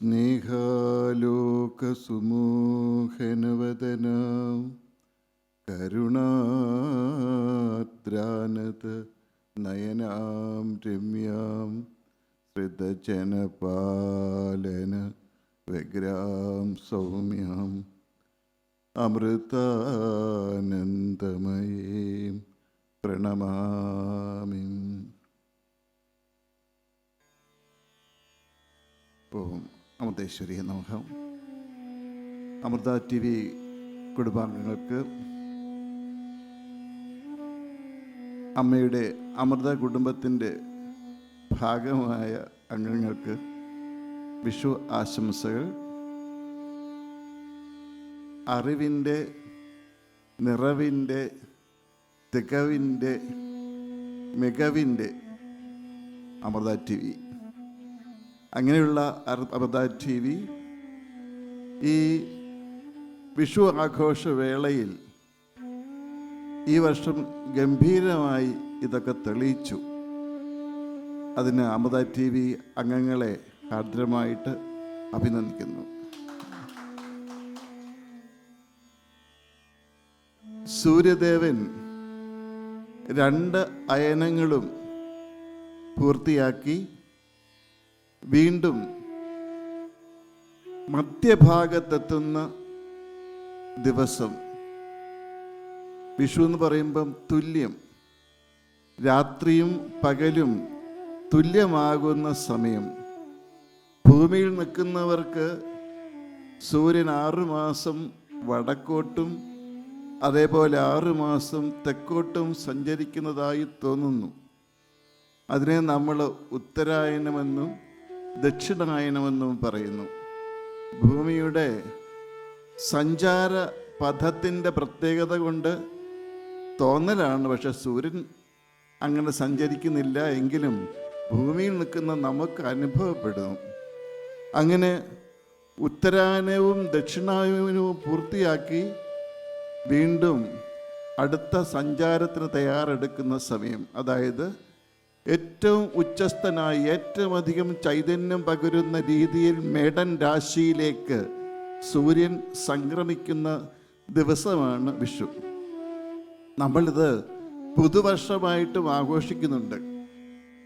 സ്നേഹാലോകസുമോഹനവദന കരുണാദ്രാനത നയനാം രമ്യാം ഹൃദജനപാലന വ്യഗ്രാം സൗമ്യാം അമൃതാനന്ദമയേ പ്രണമാമി. ഓം അമൃതേശ്വരി നമഃ Amrita T V കുടുംബാംഗങ്ങൾക്ക് അമ്മയുടെ അമൃത കുടുംബത്തിന്റെ ഭാഗമായ അംഗങ്ങൾക്ക് വിഷു ആശംസകൾ. അറിവിന്റെ നിറവിന്റെ തികവിന്റെ മികവിന്റെ അമൃത ടി വി. അങ്ങനെയുള്ള അമൃത ടി വി. ഈ വിഷു ആഘോഷ വേളയിൽ ഈ വർഷം ഗംഭീരമായി ഇതൊക്കെ തെളിയിച്ചു. അതിന് അമൃത ടി വി അംഗങ്ങളെ ആർദ്രമായിട്ട് അഭിനന്ദിക്കുന്നു. സൂര്യദേവൻ രണ്ട് അയനങ്ങളും പൂർത്തിയാക്കി വീണ്ടും മധ്യഭാഗത്തെത്തുന്ന ദിവസം. വിഷു എന്ന് പറയുമ്പം തുല്യം. രാത്രിയും പകലും തുല്യമാകുന്ന സമയം. ഭൂമിയിൽ നിൽക്കുന്നവർക്ക് സൂര്യൻ ആറുമാസം വടക്കോട്ടും അതേപോലെ ആറുമാസം തെക്കോട്ടും സഞ്ചരിക്കുന്നതായി തോന്നുന്നു. അതിനെ നമ്മൾ ഉത്തരായനമെന്നും ദക്ഷിണായനമെന്നും പറയുന്നു. ഭൂമിയുടെ സഞ്ചാര പഥത്തിന്റെ പ്രത്യേകത കൊണ്ട് തോന്നലാണ് പക്ഷെ സൂര്യൻ അങ്ങനെ സഞ്ചരിക്കുന്നില്ല എങ്കിലും ഭൂമിയിൽ നിൽക്കുന്ന നമുക്ക് അനുഭവപ്പെടുന്നു. അങ്ങനെ ഉത്തരായനവും ദക്ഷിണായനവും പൂർത്തിയാക്കി വീണ്ടും അടുത്ത സഞ്ചാരത്തിന് തയ്യാറെടുക്കുന്ന സമയം അതായത് ഏറ്റവും ഉച്ചസ്ഥനായി ഏറ്റവും അധികം ചൈതന്യം പകരുന്ന രീതിയിൽ മേടൻ രാശിയിലേക്ക് സൂര്യൻ സംക്രമിക്കുന്ന ദിവസമാണ് വിഷു. നമ്മളിത് പുതുവർഷമായിട്ടും ആഘോഷിക്കുന്നുണ്ട്.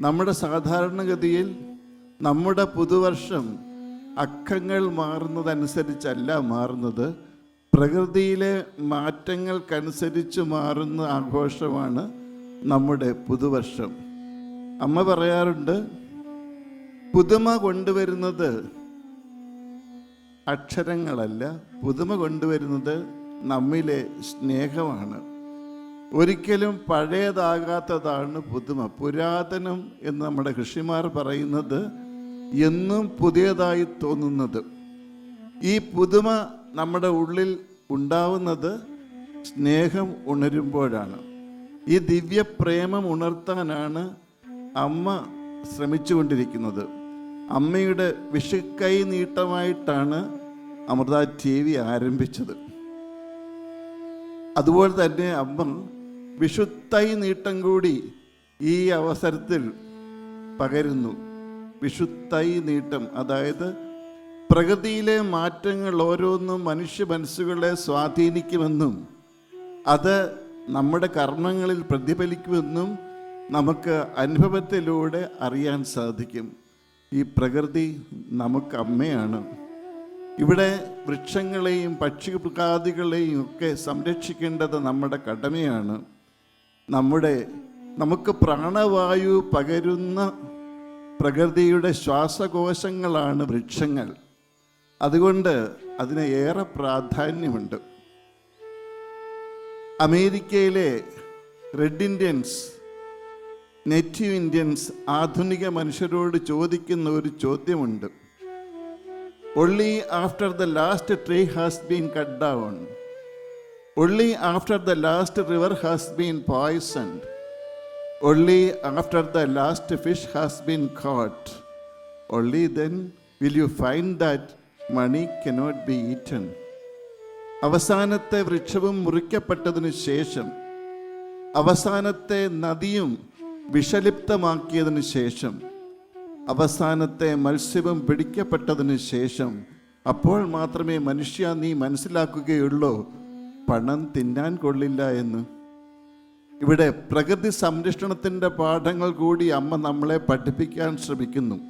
നമ്മുടെ സാധാരണഗതിയിൽ നമ്മുടെ പുതുവർഷം അക്കങ്ങൾ മാറുന്നതനുസരിച്ചല്ല മാറുന്നത്. പ്രകൃതിയിലെ മാറ്റങ്ങൾക്കനുസരിച്ച് മാറുന്ന ആഘോഷമാണ് നമ്മുടെ പുതുവർഷം. അമ്മ പറയാറുണ്ട് പുതുമ കൊണ്ടുവരുന്നത് അക്ഷരങ്ങളല്ല പുതുമ കൊണ്ടുവരുന്നത് നമ്മിലെ സ്നേഹമാണ്. ഒരിക്കലും പഴയതാകാത്തതാണ് പുതുമ. പുരാതനം എന്ന് നമ്മുടെ കൃഷിമാർ പറയുന്നത് എന്നും പുതിയതായി തോന്നുന്നത്. ഈ പുതുമ നമ്മുടെ ഉള്ളിൽ ഉണ്ടാവുന്നത് സ്നേഹം ഉണരുമ്പോഴാണ്. ഈ ദിവ്യ പ്രേമം ഉണർത്താനാണ് അമ്മ ശ്രമിച്ചുകൊണ്ടിരിക്കുന്നത്. അമ്മയുടെ വിഷുക്കൈ നീട്ടമായിട്ടാണ് അമൃത ടി വി ആരംഭിച്ചത്. അതുപോലെ തന്നെ അമ്മ വിഷുത്തൈ നീട്ടം കൂടി ഈ അവസരത്തിൽ പകരുന്നു. വിഷുത്തൈ നീട്ടം അതായത് പ്രകൃതിയിലെ മാറ്റങ്ങൾ ഓരോന്നും മനുഷ്യ മനസ്സുകളെ സ്വാധീനിക്കുമെന്നും അത് നമ്മുടെ കർമ്മങ്ങളിൽ പ്രതിഫലിക്കുമെന്നും നമുക്ക് അനുഭവത്തിലൂടെ അറിയാൻ സാധിക്കും. ഈ പ്രകൃതി നമുക്ക് അമ്മയാണ്. ഇവിടെ വൃക്ഷങ്ങളെയും പക്ഷിമൃഗാദികളെയും ഒക്കെ സംരക്ഷിക്കേണ്ടത് നമ്മുടെ കടമയാണ്. നമ്മുടെ നമുക്ക് പ്രാണവായു പകരുന്ന പ്രകൃതിയുടെ ശ്വാസകോശങ്ങളാണ് വൃക്ഷങ്ങൾ. അതുകൊണ്ട് അതിന് ഏറെ പ്രാധാന്യമുണ്ട്. അമേരിക്കയിലെ റെഡ് ഇന്ത്യൻസ് നേറ്റീവ് ഇന്ത്യൻസ് ആധുനിക മനുഷ്യരോട് ചോദിക്കുന്ന ഒരു ചോദ്യമുണ്ട്. Only after the last tree has been cut down only after the last river has been poisoned only after the last fish has been caught only then will you find that money cannot be eaten അവസാനത്തെ വൃക്ഷവും മുറിക്കപ്പെട്ടതിനു ശേഷം അവസാനത്തെ നദിയും വിഷലിപ്തമാക്കിയതിനു ശേഷം അവസാനത്തെ മത്സ്യവും പിടിക്കപ്പെട്ടതിന് ശേഷം അപ്പോൾ മാത്രമേ മനുഷ്യ നീ മനസ്സിലാക്കുകയുള്ളൂ പണം തിന്നാൻ കൊള്ളില്ല എന്ന്. ഇവിടെ പ്രകൃതി സംരക്ഷണത്തിന്റെ പാഠങ്ങൾ കൂടി അമ്മ നമ്മളെ പഠിപ്പിക്കാൻ ശ്രമിക്കുന്നു.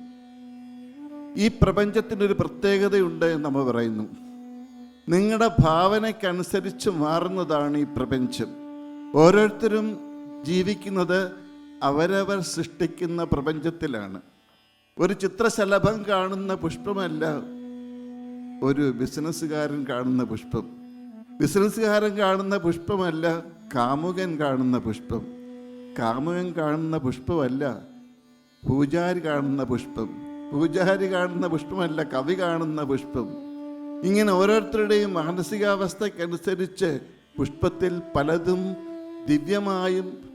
ഈ പ്രപഞ്ചത്തിനൊരു പ്രത്യേകതയുണ്ട് എന്ന് നമ്മ പറയുന്നു. നിങ്ങളുടെ ഭാവനയ്ക്കനുസരിച്ച് മാറുന്നതാണ് ഈ പ്രപഞ്ചം. ഓരോരുത്തരും ജീവിക്കുന്നത് അവരവർ സൃഷ്ടിക്കുന്ന പ്രപഞ്ചത്തിലാണ്. ഒരു ചിത്രശലഭം കാണുന്ന പുഷ്പമല്ല ഒരു ബിസിനസ്സുകാരൻ കാണുന്ന പുഷ്പം. ബിസിനസ്സുകാരൻ കാണുന്ന പുഷ്പമല്ല കാമുകൻ കാണുന്ന പുഷ്പം. കാമുകൻ കാണുന്ന പുഷ്പമല്ല പൂജാരി കാണുന്ന പുഷ്പം. പൂജാരി കാണുന്ന പുഷ്പമല്ല കവി കാണുന്ന പുഷ്പം. ഇങ്ങനെ ഓരോരുത്തരുടെയും മാനസികാവസ്ഥക്കനുസരിച്ച് പുഷ്പത്തിൽ പലതും ദിവ്യമായും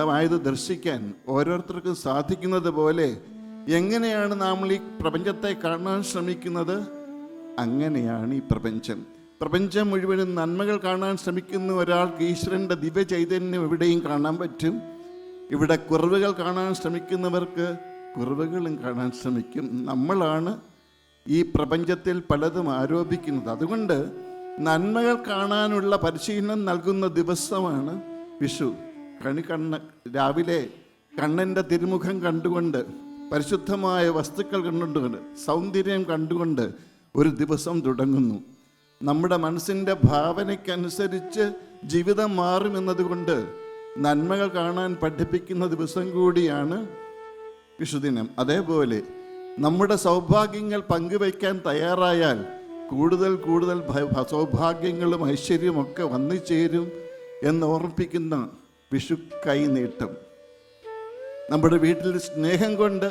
ആയത് ദർശിക്കാൻ ഓരോരുത്തർക്കും സാധിക്കുന്നത് പോലെ എങ്ങനെയാണ് നാം ഈ പ്രപഞ്ചത്തെ കാണാൻ ശ്രമിക്കുന്നത്? അങ്ങനെയാണ് ഈ പ്രപഞ്ചം. പ്രപഞ്ചം മുഴുവനും നന്മകൾ കാണാൻ ശ്രമിക്കുന്ന ഒരാൾക്ക് ഈശ്വരന്റെ ദിവ്യ ചൈതന്യം എവിടെയും കാണാൻ പറ്റും. ഇവിടെ കുറവുകൾ കാണാൻ ശ്രമിക്കുന്നവർക്ക് കുറവുകളും കാണാൻ ശ്രമിക്കും. നമ്മളാണ് ഈ പ്രപഞ്ചത്തിൽ പലതും ആരോപിക്കുന്നത്. അതുകൊണ്ട് നന്മകൾ കാണാനുള്ള പരിശീലനം നൽകുന്ന ദിവസമാണ് വിഷു. കണി കണ്ണ രാവിലെ കണ്ണന്റെ തിരുമുഖം കണ്ടുകൊണ്ട് പരിശുദ്ധമായ വസ്തുക്കൾ കണ്ടുകൊണ്ട് സൗന്ദര്യം കണ്ടുകൊണ്ട് ഒരു ദിവസം തുടങ്ങുന്നു. നമ്മുടെ മനസ്സിന്റെ ഭാവനയ്ക്കനുസരിച്ച് ജീവിതം മാറുമെന്നതുകൊണ്ട് നന്മകൾ കാണാൻ പഠിപ്പിക്കുന്ന ദിവസം കൂടിയാണ് വിഷുദിനം. അതേപോലെ നമ്മുടെ സൗഭാഗ്യങ്ങൾ പങ്കുവയ്ക്കാൻ തയ്യാറായാൽ കൂടുതൽ കൂടുതൽ സൗഭാഗ്യങ്ങളും ഐശ്വര്യവും ഒക്കെ വന്നു ചേരും എന്ന് വിഷു കൈനീട്ടം നമ്മുടെ വീട്ടിൽ സ്നേഹം കൊണ്ട്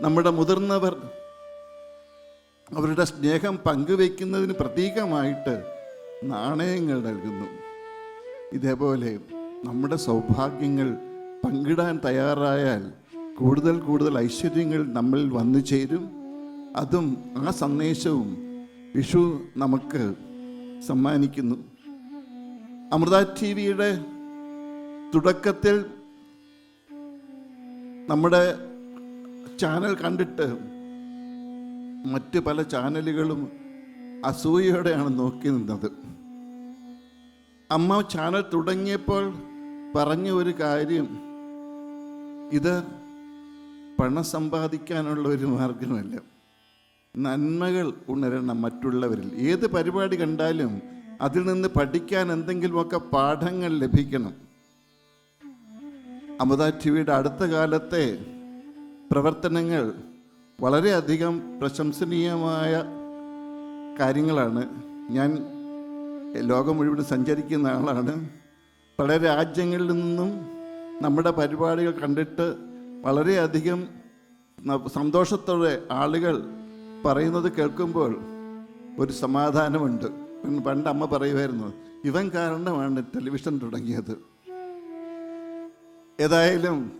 നമ്മുടെ മുതിർന്നവർ അവരുടെ സ്നേഹം പങ്കുവയ്ക്കുന്നതിന് പ്രതീകമായിട്ട് നാണയങ്ങൾ നൽകുന്നു. ഇതേപോലെ നമ്മുടെ സൗഭാഗ്യങ്ങൾ പങ്കിടാൻ തയ്യാറായാൽ കൂടുതൽ കൂടുതൽ ഐശ്വര്യങ്ങൾ നമ്മിൽ വന്നു ചേരും. അതും ആ സന്ദേശവും വിഷു നമുക്ക് സമ്മാനിക്കുന്നു. അമൃത ടി വിയുടെ തുടക്കത്തിൽ നമ്മുടെ ചാനൽ കണ്ടിട്ട് മറ്റ് പല ചാനലുകളും അസൂയയോടെയാണ് നോക്കി നിന്നത്. അമ്മ ചാനൽ തുടങ്ങിയപ്പോൾ പറഞ്ഞ ഒരു കാര്യം ഇത് പണം സമ്പാദിക്കാനുള്ള ഒരു മാർഗമല്ല നന്മകൾ ഉണരണം മറ്റുള്ളവരിൽ. ഏത് പരിപാടി കണ്ടാലും അതിൽ നിന്ന് പഠിക്കാൻ എന്തെങ്കിലുമൊക്കെ പാഠങ്ങൾ ലഭിക്കണം. അമൃത ടി വിയുടെ അടുത്ത കാലത്തെ പ്രവർത്തനങ്ങൾ വളരെയധികം പ്രശംസനീയമായ കാര്യങ്ങളാണ്. ഞാൻ ലോകം മുഴുവൻ സഞ്ചരിക്കുന്ന ആളാണ്. പല രാജ്യങ്ങളിൽ നിന്നും നമ്മുടെ പരിപാടികൾ കണ്ടിട്ട് വളരെയധികം സന്തോഷത്തോടെ ആളുകൾ പറയുന്നത് കേൾക്കുമ്പോൾ ഒരു സമാധാനമുണ്ട്. പണ്ട് അമ്മ പറയുമായിരുന്നു ഇവൻ കാരണമാണ് ടെലിവിഷൻ തുടങ്ങിയത്. ഏതായാലും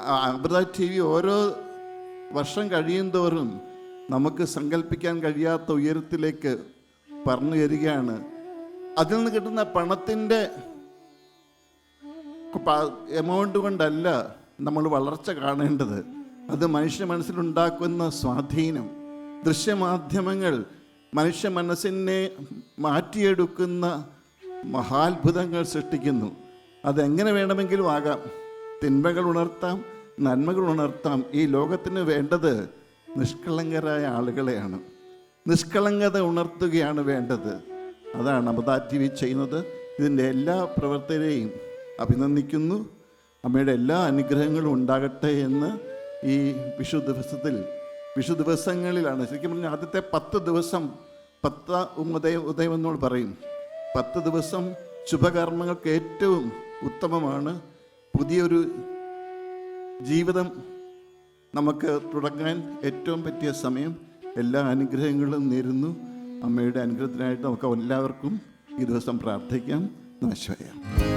അമൃത ടി വി ഓരോ വർഷം കഴിയും തോറും നമുക്ക് സങ്കല്പിക്കാൻ കഴിയാത്ത ഉയരത്തിലേക്ക് പറഞ്ഞു വരികയാണ്. അതിൽ നിന്ന് കിട്ടുന്ന പണത്തിന്റെ എമൗണ്ട് കൊണ്ടല്ല നമ്മൾ വളർച്ച കാണേണ്ടത്. അത് മനുഷ്യ മനസ്സിലുണ്ടാക്കുന്ന സ്വാധീനം. ദൃശ്യമാധ്യമങ്ങൾ മനുഷ്യ മനസ്സിനെ മാറ്റിയെടുക്കുന്ന മഹാത്ഭുതങ്ങൾ സൃഷ്ടിക്കുന്നു. അതെങ്ങനെ വേണമെങ്കിലും ആകാം. തിന്മകൾ ഉണർത്താം നന്മകൾ ഉണർത്താം. ഈ ലോകത്തിന് വേണ്ടത് നിഷ്കളങ്കരായ ആളുകളെയാണ്. നിഷ്കളങ്കത ഉണർത്തുകയാണ് വേണ്ടത്. അതാണ് അമൃത ടി വി ചെയ്യുന്നത്. ഇതിന്റെ എല്ലാ പ്രവർത്തകരെയും അഭിനന്ദിക്കുന്നു. അമ്മയുടെ എല്ലാ അനുഗ്രഹങ്ങളും ഉണ്ടാകട്ടെ എന്ന് ഈ വിഷു ദിവസത്തിൽ വിഷു ദിവസങ്ങളിലാണ് ശരിക്കും പറഞ്ഞാൽ ആദ്യത്തെ പത്ത് ദിവസം പത്ത ഉദയം ഉദയം എന്നോട് പറയും. പത്ത് ദിവസം ശുഭകർമ്മങ്ങൾക്ക് ഏറ്റവും ഉത്തമമാണ്. പുതിയൊരു ജീവിതം നമുക്ക് തുടങ്ങാൻ ഏറ്റവും പറ്റിയ സമയം. എല്ലാ അനുഗ്രഹങ്ങളും നേരുന്നു. അമ്മയുടെ അനുഗ്രഹത്തിനായിട്ട് നമുക്ക് എല്ലാവർക്കും ഈ ദിവസം പ്രാർത്ഥിക്കാം. നമസ്കാരം